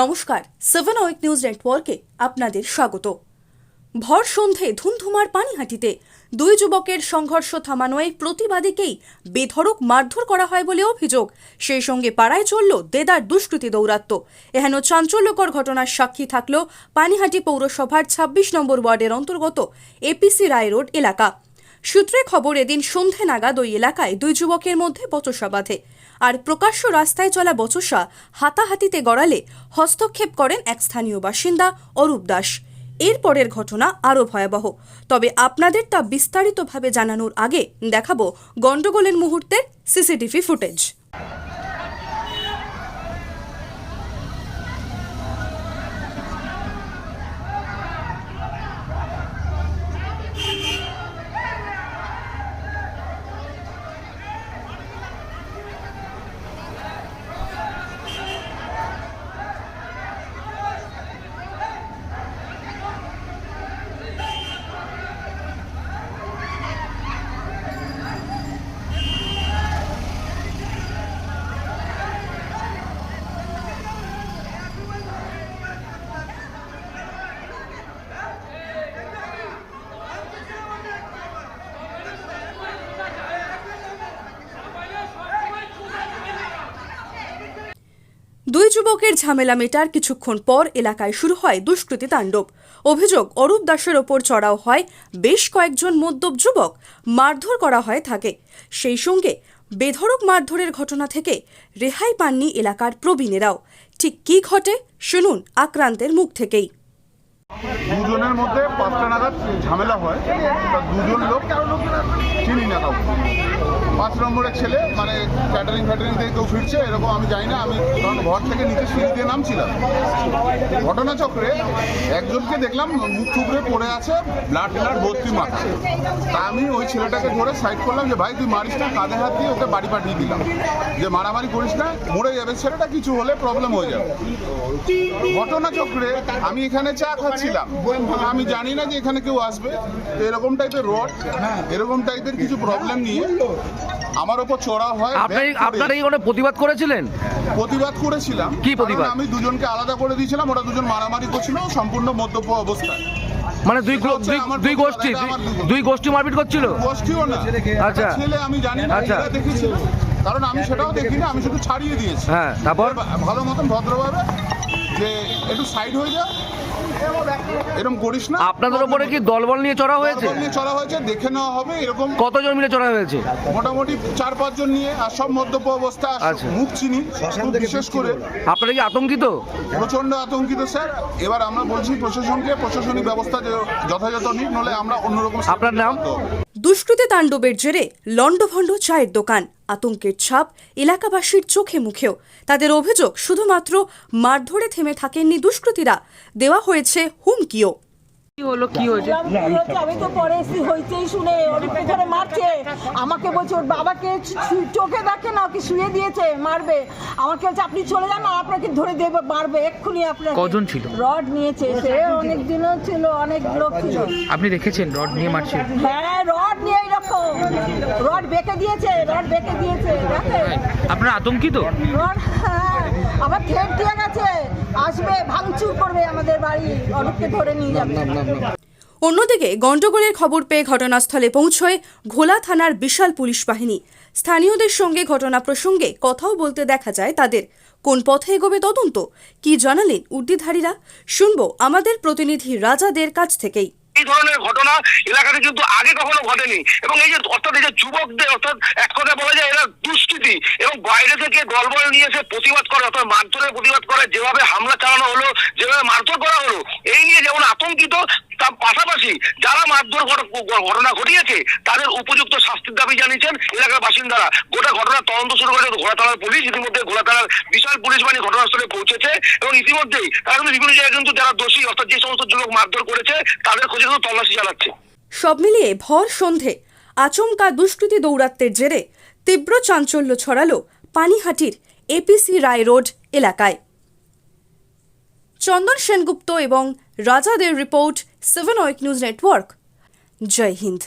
নমস্কার seven wake news নেটওয়ার্কে আপনাদের স্বাগত। ভর সন্ধে ধুমধুমার পানিহাটিতে দুই যুবকের সংঘর্ষ থামানোয় প্রতিবাদীকেই বেধড়ক মারধর করা হয় বলে অভিযোগ। সেই সঙ্গে পাড়ায় চলল দেদার দুষ্কৃতী দৌরাত্ম। এহেন চাঞ্চল্যকর ঘটনার সাক্ষী থাকল পানিহাটি পৌরসভার ২৬ নম্বর ওয়ার্ডের অন্তর্গত এপিসি রায় রোড এলাকা। সূত্রে খবর, এদিন সন্ধে নাগাদ ওই এলাকায় দুই যুবকের মধ্যে বচসা বাঁধে। আর প্রকাশ্য রাস্তায় চলা বচসা হাতাহাতিতে গড়ালে হস্তক্ষেপ করেন এক স্থানীয় বাসিন্দা অরূপ দাস। এরপরের ঘটনা আরও ভয়াবহ। তবে আপনাদের তা বিস্তারিতভাবে জানানোর আগে দেখাবো গণ্ডগোলের মুহূর্তের সিসিটিভি ফুটেজ। দুই যুবকের ঝামেলা মেটার কিছুক্ষণ পর এলাকায় শুরু হয় দুষ্কৃতি তাণ্ডব। অভিযোগ, অরূপ দাসের ওপর চড়াও হয় বেশ কয়েকজন মদ্যপ যুবক। মারধর করা হয় থাকে সেই সঙ্গে বেধরক মারধরের ঘটনা থেকে রেহাই পাননি এলাকার প্রবীণেরাও। ঠিক কি ঘটে? শুনুন আক্রান্তের মুখ থেকেই। দুজনের মধ্যে পাঁচটা নাগাদ ঝামেলা হয়। দুজন লোক চিনি না কাউকে। পাঁচ নম্বরের ছেলে মানে ক্যাটারিং ফ্যাটারিং থেকে কেউ ফিরছে, এরকম আমি জানি না। আমি তখন ঘর থেকে নিচে সিঁড়ি দিয়ে নামছিলাম। ঘটনাচক্রে একজনকে দেখলাম মুখ টুকরে পড়ে আছে, ব্লাড ব্লাড ভর্তি মারছে। তা আমি ওই ছেলেটাকে ধরে সাইড করলাম যে, ভাই, তুই মারিস না, কাঁধে হাত দিয়ে ওকে বাড়ি পাঠিয়ে দিলাম। যে মারামারি করিস না, মরে যাবে। ছেলেটা কিছু হলে প্রবলেম হয়ে যাবে। ঘটনাচক্রে আমি এখানে চা খাচ্ছিলাম আমি জানি না যে এখানে কেউ আসবে। এরকম টাইপের রড এরকম টাইপের কিছু প্রবলেম নিয়ে আমার ওপর চড়া হয় আপনি আপনারা কি কোনো প্রতিবাদ করেছিলেন? প্রতিবাদ করেছিলাম। কি প্রতিবাদ? আমি দুজনকে আলাদা করে দিয়েছিলাম ওরা দুজন মারামারি করছিল সম্পূর্ণ মদ্যপ অবস্থায়। মানে দুই দুই- আমার দুই গোষ্ঠী দুই- আমার দুই- দুই গোষ্ঠী মারপিট করছিল? গোষ্ঠীও না আচ্ছা। ছেলে আমি জানি না আচ্ছা। এটা দেখেছিলাম কারণ আমি সেটাও দেখিনি আমি শুধু ছাড়িয়ে দিয়েছি। হ্যাঁ, তারপর? ভালো মতন ভদ্রভাবে যে একটু সাইড হয়ে যা। এরকম করিস না। আপনাদের ওপরে কি দলবল নিয়ে চড়া হয়েছে? নিয়ে চলা হয়েছে দেখে নেওয়া হবে এরকম। কতজন মিলে চড়া হয়েছে? মোটামুটি চার পাঁচজন নিয়ে আর সব মদ্যপ অবস্থা আচ্ছা। মুখ চিনি বিশেষ করে। আপনারা কি আতঙ্কিত? প্রচণ্ড আতঙ্কিত স্যার। এবার আমরা বলছি প্রশাসনকে প্রশাসনিক ব্যবস্থা যথাযথ নিক নলে আমরা অন্যরকম আপনার নাম? দুষ্কৃতী তাণ্ডবের জেরে লণ্ডভণ্ড চায়ের দোকান। আতঙ্কের ছাপ এলাকাবাসীর চোখে মুখেও। তাদের অভিযোগ শুধুমাত্র মারধরে থেমে থাকেননি দুষ্কৃতীরা। দেওয়া হয়েছে হুমকিও। হলো কি হয়েছে? আমি তো পরে এসে হইতেই শুনে মারছে। আমাকে বলছে ওর বাবাকে চোখে দেখে না ওকে শুয়ে দিয়েছে মারবে। আমাকে বলছে আপনি চলে যান আপনাকে ধরে দেবে মারবে এক্ষুনি কজন ছিল? রড নিয়েছে সে অনেক দিনও ছিল অনেক লোক ছিল। আপনি দেখেছেন রড নিয়ে মারছে? হ্যাঁ রড নিয়ে এরকম রড বেঁকে দিয়েছে রড বেঁকে দিয়েছে আপনারা আতঙ্কিত? রড হ্যাঁ আবার থেট দিয়ে গেছে। আসবে ভাঙচুর করবে আমাদের বাড়ি অরূপকে ধরে নিয়ে যাবে। অন্যদিকে গণ্ডগোলের খবর পেয়ে ঘটনাস্থলে পৌঁছয় ঘোলা থানার বিশাল পুলিশ বাহিনী। স্থানীয়দের সঙ্গে ঘটনা প্রসঙ্গে কথাও বলতে দেখা যায় তাদের। কোন পথে এগোবে তদন্ত? কি জানালেন উর্দিধারীরা শুনব আমাদের প্রতিনিধি রাজাদের কাছ থেকেই। এই ধরনের ঘটনা এলাকাতে কিন্তু আগে কখনো ঘটেনি। এবং এই যে অর্থাৎ এই যে যুবকদের, অর্থাৎ এক কথা বলা যায় এরা দুষ্কৃতি এবং বাইরে থেকে দলবল নিয়ে এসে প্রতিবাদ করে, অর্থাৎ মারধরের প্রতিবাদ করে, যেভাবে হামলা চালানো হলো, যেভাবে মারধর করা হলো, এই নিয়ে যেমন আতঙ্কিত পাশাপাশি যারা মারধর ঘটনা ঘটিয়েছে, তাদের উপযুক্ত শাস্তির দাবি জানিয়েছেন এলাকার বাসিন্দারা। গোটা ঘটনার তদন্ত শুরু করেছে ঘোড়া থানার পুলিশ, ইতিমধ্যে ঘোড়া থানার বিশাল পুলিশ বাহিনী ঘটনাস্থলে পৌঁছেছে এবং ইতিমধ্যেই তারা কিন্তু বিভিন্ন জায়গায় কিন্তু যারা দোষী, অর্থাৎ যে সমস্ত যুবক মারধর করেছে, তাদের খোঁজে কিন্তু তল্লাশি চালাচ্ছে। সব মিলিয়ে ভর সন্ধে, আচমকা দুষ্কৃতী দৌরাত্মের জেরে তীব্র চাঞ্চল্য ছড়ালো পানিহাটির এপিসি রায় রোড এলাকায়। চন্দন সেনগুপ্ত এবং রাজাদের report seven wake news network Jai Hind